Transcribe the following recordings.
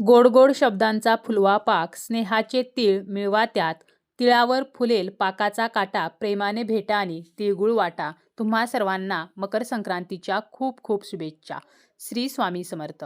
गोड गोड शब्दांचा फुलवा पाक स्नेहाचे तीळ मिळवा त्यात. तिळावर फुलेल पाकाचा काटा प्रेमाने भेटा आणि तिळगुळ वाटा. तुम्हा सर्वांना मकर संक्रांतीच्या खूप खूप शुभेच्छा. श्री स्वामी समर्थ.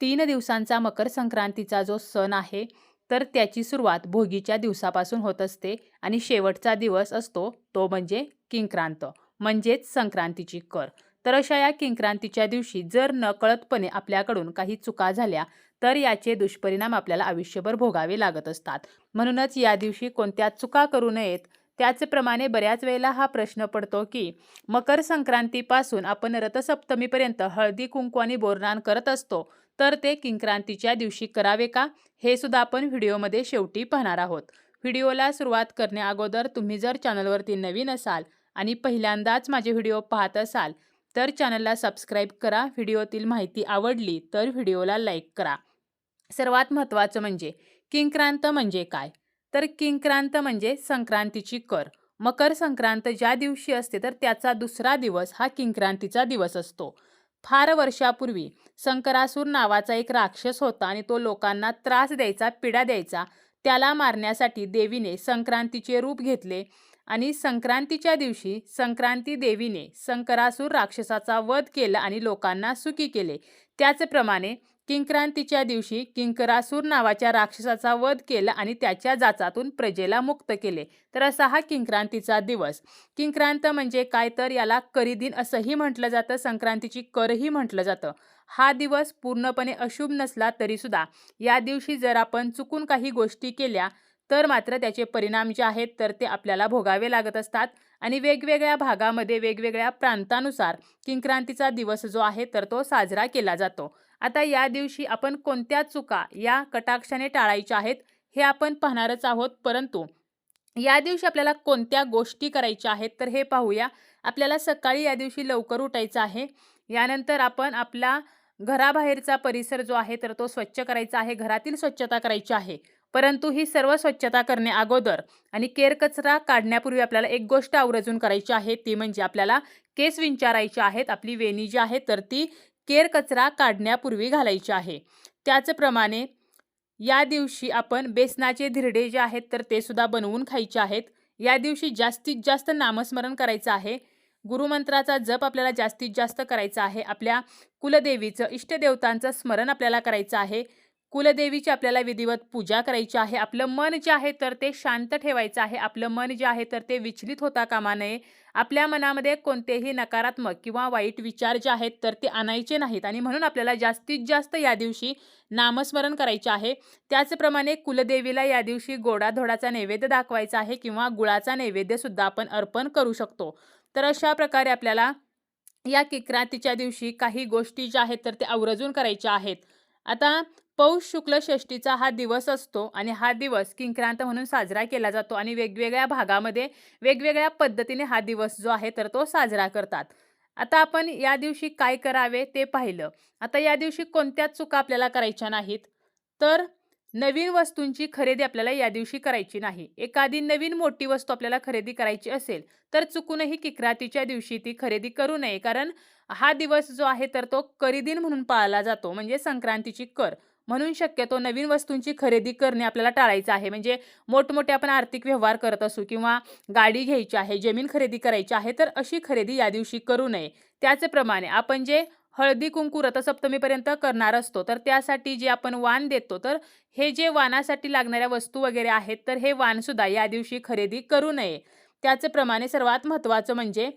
तीन दिवसांचा मकर संक्रांतीचा जो सण आहे तर त्याची सुरुवात भोगीच्या दिवसापासून होत असते आणि शेवटचा दिवस असतो तो म्हणजे किंक्रांत. म्हणजेच संक्रांतीची कर. तर अशा या किंक्रांतीच्या दिवशी जर नकळतपणे आपल्याकडून काही चुका झाल्या तर याचे दुष्परिणाम आपल्याला आयुष्यभर भोगावे लागत असतात. म्हणूनच या दिवशी कोणत्या चुका करू नयेत त्याचप्रमाणे बऱ्याच वेळेला हा प्रश्न पडतो की मकर संक्रांतीपासून आपण रथसप्तमीपर्यंत हळदी कुंकू आणि बोरनान करत असतो तर ते किंक्रांतीच्या दिवशी करावे का? हे सुद्धा आपण व्हिडिओमध्ये शेवटी पाहणार आहोत. व्हिडिओला सुरुवात करण्या अगोदर तुम्ही जर चॅनलवरती नवीन असाल आणि पहिल्यांदाच माझे व्हिडिओ पाहत असाल तर चॅनलला सबस्क्राईब करा. व्हिडिओतील माहिती आवडली तर व्हिडिओला लाईक करा. सर्वात महत्त्वाचं म्हणजे किंक्रांत म्हणजे काय? तर किंक्रांत म्हणजे संक्रांतीची कर. मकर संक्रांत ज्या दिवशी असते तर त्याचा दुसरा दिवस हा किंक्रांतीचा दिवस असतो. फार वर्षापूर्वी संकरासूर नावाचा एक राक्षस होता आणि तो लोकांना त्रास द्यायचा पिडा द्यायचा. त्याला मारण्यासाठी देवीने संक्रांतीचे रूप घेतले आणि संक्रांतीच्या दिवशी संक्रांती देवीने संकरासूर राक्षसाचा वध केला आणि लोकांना सुखी केले. त्याचप्रमाणे किंक्रांतीच्या दिवशी किंकरासूर नावाच्या राक्षसाचा वध केला आणि त्याच्या जाचातून प्रजेला मुक्त केले. तर असा हा किंक्रांतीचा दिवस. किंक्रांत म्हणजे काय तर याला करीदिन असंही म्हटलं जातं संक्रांतीची करही म्हटलं जातं. हा दिवस पूर्णपणे अशुभ नसला तरीसुद्धा या दिवशी जर आपण चुकून काही गोष्टी केल्या तर मात्र त्याचे परिणाम जे आहेत तर ते आपल्याला भोगावे लागत असतात. आणि वेगवेगळ्या भागामध्ये वेगवेगळ्या प्रांतानुसार किंक्रांतीचा दिवस जो आहे तर तो साजरा केला जातो. आता या दिवशी आपण कोणत्या चुका या कटाक्षाने टाळायच्या आहेत हे आपण पाहणारच आहोत. परंतु या दिवशी आपल्याला कोणत्या गोष्टी करायच्या आहेत तर हे पाहूया. आपल्याला सकाळी या दिवशी लवकर उठायचं आहे. यानंतर आपण आपला घराबाहेरचा परिसर जो आहे तर तो स्वच्छ करायचा आहे. घरातील स्वच्छता करायची आहे. परंतु ही सर्व स्वच्छता करणे अगोदर आणि केर कचरा काढण्यापूर्वी आपल्याला एक गोष्ट आवर्जून करायची आहे. ती म्हणजे आपल्याला केस विंचारायचे आहेत. आपली वेणी जी आहे तर ती केर कचरा काढण्यापूर्वी घालायची आहे. त्याचप्रमाणे या दिवशी आपण बेसनाचे धिरडे जे आहेत तर ते सुद्धा बनवून खायचे आहेत. या दिवशी जास्तीत जास्त नामस्मरण करायचं आहे. गुरुमंत्राचा जप आपल्याला जास्तीत जास्त करायचा आहे. आपल्या कुलदेवीचं इष्टदेवतांचं स्मरण आपल्याला करायचं आहे. कुलदेवीची आपल्याला विधिवत पूजा करायची आहे. आपलं मन जे आहे तर ते शांत ठेवायचं आहे. आपलं मन जे आहे तर ते विचलित होता कामा नये. आपल्या मनामध्ये कोणतेही नकारात्मक किंवा वाईट विचार जे आहेत तर ते आणायचे नाहीत. आणि म्हणून आपल्याला जास्तीत जास्त या दिवशी नामस्मरण करायचे आहे. त्याचप्रमाणे कुलदेवीला या दिवशी गोडाधोडाचा नैवेद्य दाखवायचा आहे किंवा गुळाचा नैवेद्यसुद्धा आपण अर्पण करू शकतो. तर अशा प्रकारे आपल्याला या किक्रांतीच्या दिवशी काही गोष्टी ज्या आहेत तर ते आवर्जून करायच्या आहेत. आता पौष शुक्ल षष्टीचा हा दिवस असतो आणि हा दिवस किंक्रांत म्हणून साजरा केला जातो आणि वेगवेगळ्या भागामध्ये वेगवेगळ्या पद्धतीने हा दिवस जो आहे तर तो साजरा करतात. आता आपण या दिवशी काय करावे ते पाहिलं. आता या दिवशी कोणत्याच चुका आपल्याला करायच्या नाहीत? तर नवीन वस्तूंची खरेदी आपल्याला या दिवशी करायची नाही. एखादी नवीन मोठी वस्तू आपल्याला खरेदी करायची असेल तर चुकूनही किक्रातीच्या दिवशी ती खरेदी करू नये. कारण हा दिवस जो आहे तर तो करिदिन म्हणून पाळला जातो. म्हणजे संक्रांतीची कर. म्हणून शक्यतो नवीन वस्तूंची खरेदी करणे आपल्याला टाळायचं आहे. म्हणजे मोठमोठे आपण आर्थिक व्यवहार करत असू किंवा गाडी घ्यायची आहे जमीन खरेदी करायची आहे तर अशी खरेदी या दिवशी करू नये. त्याचप्रमाणे आपण जे हळदी कुंकू रथसप्तमीपर्यंत करणार असतो तर त्यासाठी जे आपण वाण देतो तर हे जे वाणासाठी लागणाऱ्या वस्तू वगैरे आहेत तर हे वाणसुद्धा या दिवशी खरेदी करू नये. त्याचप्रमाणे सर्वात महत्त्वाचं म्हणजे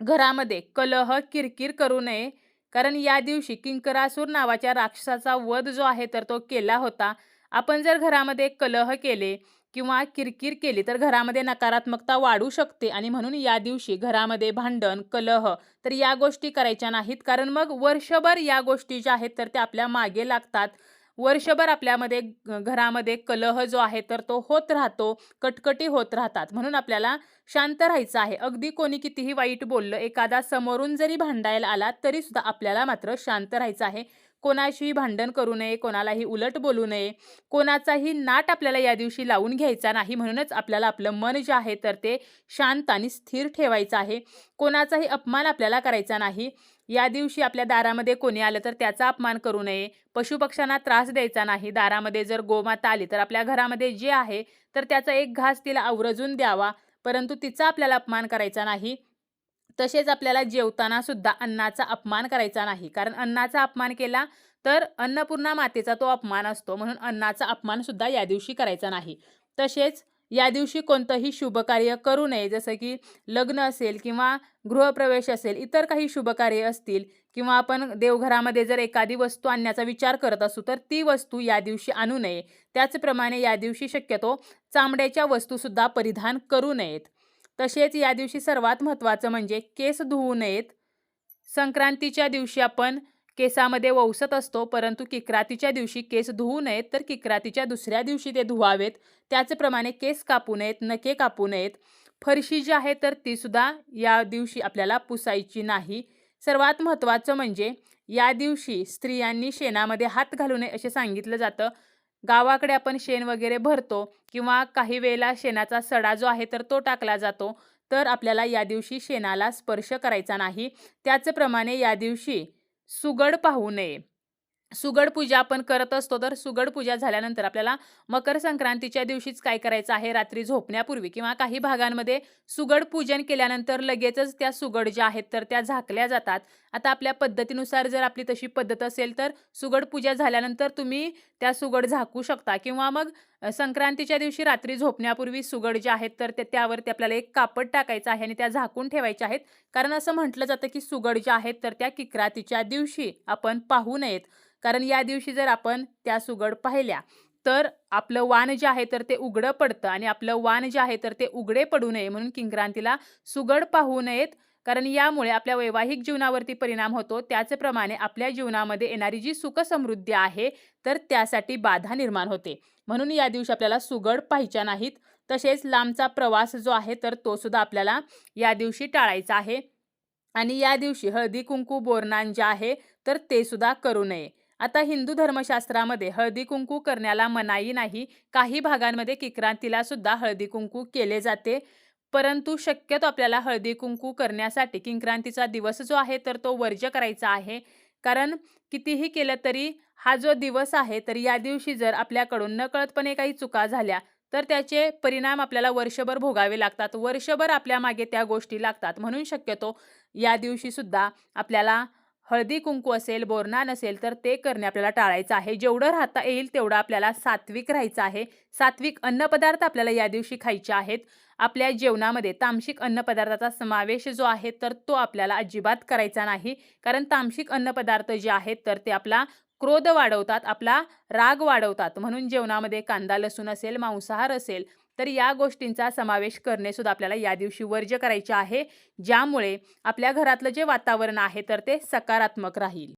घरामध्ये कलह किरकिर करू नये. कारण या दिवशी किंकरासूर नावाच्या राक्षसाचा वध जो आहे तर तो केला होता. आपण जर घरामध्ये कलह केले किंवा किरकिर केली तर घरामध्ये नकारात्मकता वाढू शकते. आणि म्हणून या दिवशी घरामध्ये भांडण कलह तर या गोष्टी करायच्या नाहीत. कारण मग वर्षभर या गोष्टी ज्या आहेत तर त्या आपल्या मागे लागतात. वर्षभर आपल्यामध्ये घरामध्ये कलह जो आहे तर तो होत राहतो कटकटी होत राहतात. म्हणून आपल्याला शांत राहायचं आहे. अगदी कोणी कितीही वाईट बोललं एखादा समोरून जरी भांडायला आला तरी सुद्धा आपल्याला मात्र शांत राहायचं आहे. कोणाशीही भांडण करू नये कोणालाही उलट बोलू नये कोणाचाही नाट आपल्याला या दिवशी लावून घ्यायचा नाही. म्हणूनच आपल्याला आपलं मन जे आहे तर ते शांत आणि स्थिर ठेवायचं आहे. कोणाचाही अपमान आपल्याला करायचा नाही. या दिवशी आपल्या दारामध्ये कोणी आलं तर त्याचा अपमान करू नये. पशुपक्ष्यांना त्रास द्यायचा नाही. दारामध्ये जर गोमाता आली तर आपल्या घरामध्ये जे आहे तर त्याचा एक घास तिला आवरजून द्यावा. परंतु तिचा आपल्याला अपमान करायचा नाही. तसेच आपल्याला जेवताना सुद्धा अन्नाचा अपमान करायचा नाही. कारण अन्नाचा अपमान केला तर अन्नपूर्णा मातेचा तो अपमान असतो. म्हणून अन्नाचा अपमान सुद्धा या दिवशी करायचा नाही. तसेच या दिवशी कोणतंही शुभकार्य करू नये. जसं की लग्न असेल किंवा गृहप्रवेश असेल इतर काही शुभकार्य असतील किंवा आपण देवघरामध्ये जर एखादी वस्तू आणण्याचा विचार करत असू तर ती वस्तू या दिवशी आणू नये. त्याचप्रमाणे या दिवशी शक्यतो चामड्याच्या वस्तूसुद्धा परिधान करू नयेत. तसेच या दिवशी सर्वात महत्त्वाचं म्हणजे केस धुवू नयेत. संक्रांतीच्या दिवशी आपण केसामध्ये वौसत असतो परंतु किक्रातीच्या दिवशी केस धुवू नयेत तर किक्रातीच्या दुसऱ्या दिवशी ते धुवावेत. त्याचप्रमाणे केस कापू नयेत नके कापू नयेत. फरशी जी आहे तर तीसुद्धा या दिवशी आपल्याला पुसायची नाही. सर्वात महत्त्वाचं म्हणजे या दिवशी स्त्रियांनी शेणामध्ये हात घालू नये असे सांगितलं जातं. गावाकडे आपण शेण वगैरे भरतो किंवा काही वेळेला शेणाचा सडा जो आहे तर तो टाकला जातो. तर आपल्याला या दिवशी शेणाला स्पर्श करायचा नाही. त्याचप्रमाणे या दिवशी सुगड पाहू नये. सुगड पूजा आपण करत असतो तर सुगड पूजा झाल्यानंतर आपल्याला मकर संक्रांतीच्या दिवशीच काय करायचं आहे? रात्री झोपण्यापूर्वी किंवा काही भागांमध्ये सुगड पूजन केल्यानंतर लगेचच त्या सुगड ज्या आहेत तर त्या झाकल्या जातात. आता आपल्या पद्धतीनुसार जर आपली तशी पद्धत असेल तर सुगड पूजा झाल्यानंतर तुम्ही त्या सुगड झाकू शकता. किंवा मग संक्रांतीच्या दिवशी रात्री झोपण्यापूर्वी सुगड जे आहेत तर ते त्यावरती आपल्याला एक कापड टाकायचं आहे आणि त्या झाकून ठेवायच्या आहेत. कारण असं म्हटलं जातं की सुगड ज्या आहेत तर त्या किक्रातीच्या दिवशी आपण पाहू नयेत. कारण या दिवशी जर आपण त्या सुगड पाहिल्या तर आपलं वाण जे आहे तर ते उघडं पडतं आणि आपलं वाण जे आहे तर ते उघडे पडू नये म्हणून किंक्रांतीला सुगड पाहू नयेत. कारण यामुळे आपल्या वैवाहिक जीवनावरती परिणाम होतो. त्याचप्रमाणे आपल्या जीवनामध्ये येणारी जी सुखसमृद्धी आहे तर त्यासाठी बाधा निर्माण होते. म्हणून या दिवशी आपल्याला सुगड पाहिच्या नाहीत. तसेच लांबचा प्रवास जो आहे तर तो सुद्धा आपल्याला या दिवशी टाळायचा आहे. आणि या दिवशी हळदी कुंकू बोरणान जे आहे तर ते सुद्धा करू नये. आता हिंदू धर्मशास्त्रामध्ये हळदी कुंकू करण्याला मनाई नाही. काही भागांमध्ये किक्रांतीला सुद्धा हळदी कुंकू केले जाते. परंतु शक्यतो आपल्याला हळदी कुंकू करण्यासाठी किंक्रांतीचा दिवस जो आहे तर तो वर्ज्य करायचा आहे. कारण कितीही केलं तरी हा जो दिवस आहे तर या दिवशी जर आपल्याकडून नकळतपणे काही चुका झाल्या तर त्याचे परिणाम आपल्याला वर्षभर भोगावे लागतात. वर्षभर आपल्या मागे त्या गोष्टी लागतात. म्हणून शक्यतो या दिवशी सुद्धा आपल्याला हळदी कुंकू असेल बोरणा नसेल तर ते करणे आपल्याला टाळायचं आहे. जेवढं राहता येईल तेवढं आपल्याला सात्विक राहायचं आहे. सात्विक अन्नपदार्थ आपल्याला या दिवशी खायचे आहेत. आपल्या जेवणामध्ये तामशिक अन्नपदार्थाचा समावेश जो आहे तर तो आपल्याला अजिबात करायचा नाही. कारण तामसिक अन्नपदार्थ जे आहेत तर ते आपला क्रोध वाढवतात आपला राग वाढवतात. म्हणून जेवणामध्ये कांदा लसूण असेल मांसाहार असेल तर या गोष्टींचा समावेश करणे सुद्धा आपल्याला या दिवशी वर्ज्य करायचे आहे. ज्यामुळे आपल्या घरातलं जे वातावरण आहे तर ते सकारात्मक राहील.